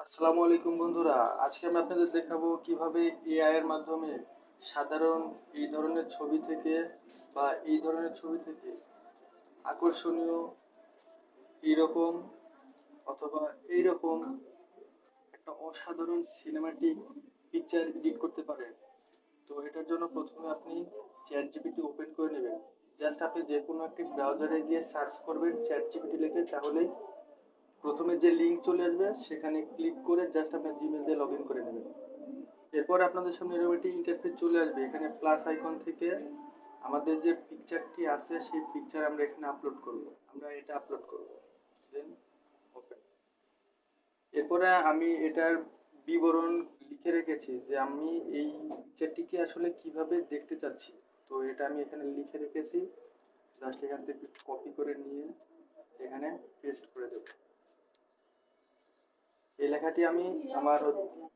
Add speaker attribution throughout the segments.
Speaker 1: আসসালামু আলাইকুম বন্ধুরা। আজকে আমি আপনাদের দেখাবো কীভাবে এআই এর মাধ্যমে সাধারণ এই ধরনের ছবি থেকে বা এই ধরনের ছবি থেকে আকর্ষণীয় এইরকম অথবা এইরকম একটা অসাধারণ সিনেমাটিক পিকচার এডিট করতে পারেন তো এটার জন্য প্রথমে আপনি চ্যাট জিপিটি ওপেন করে নেবেন। জাস্ট আপনি যে কোনো একটি ব্রাউজারে গিয়ে সার্চ করবেন চ্যাট জিপিটি লিখে তাহলেই প্রথমে যে লিঙ্ক চলে আসবে, সেখানে ক্লিক করে জাস্ট আপনার জিমেল দিয়ে লগ ইন করে নেবেন। এরপর আপনাদের সামনে এরকম একটি ইন্টারফেস চলে আসবে। এখানে প্লাস আইকন থেকে আমাদের যে পিকচারটি আছে, সেই পিকচার আমরা এখানে আপলোড করব। আমরা এটা আপলোড করব। দেন ওপেন এরপরে আমি এটার বিবরণ লিখে রেখেছি যে আমি এই পিকচারটিকে আসলে কীভাবে দেখতে চাচ্ছি। তো এটা আমি এখানে লিখে রেখেছি। জাস্ট এখান থেকে কপি করে নিয়ে এখানে পেস্ট করে দেবো। এই লেখাটি আমি আমার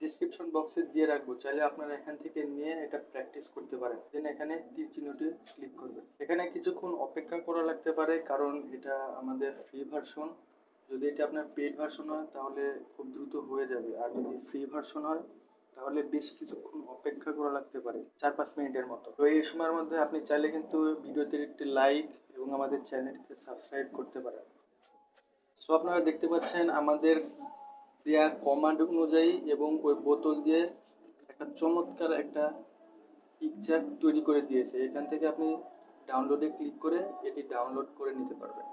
Speaker 1: ডিসক্রিপশন বক্সে দিয়ে রাখব। চাইলে আপনারা এখান থেকে নিয়ে এটা প্র্যাকটিস করতে পারেন। দেন এখানে তীর চিহ্নটি ক্লিক করবেন। এখানে কিছুক্ষণ অপেক্ষা করা লাগতে পারে, কারণ এটা আমাদের ফ্রি ভার্সন যদি এটা আপনার পেড ভার্সন হয়, তাহলে খুব দ্রুত হয়ে যাবে। আর যদি ফ্রি ভার্সন হয়, তাহলে বেশ কিছুক্ষণ অপেক্ষা করা লাগতে পারে, চার পাঁচ মিনিটের মতো। তো এই সময়ের মধ্যে আপনি চাইলে কিন্তু ভিডিওতে একটি লাইক এবং আমাদের চ্যানেলকে সাবস্ক্রাইব করতে পারেন। সো আপনারা দেখতে পাচ্ছেন আমাদের দেয়া কমান্ড অনুযায়ী এবং ওই বোতল দিয়ে একটা চমৎকার একটা পিকচার তৈরি করে দিয়েছে। এখান থেকে আপনি ডাউনলোডে ক্লিক করে এটি ডাউনলোড করে নিতে পারবেন।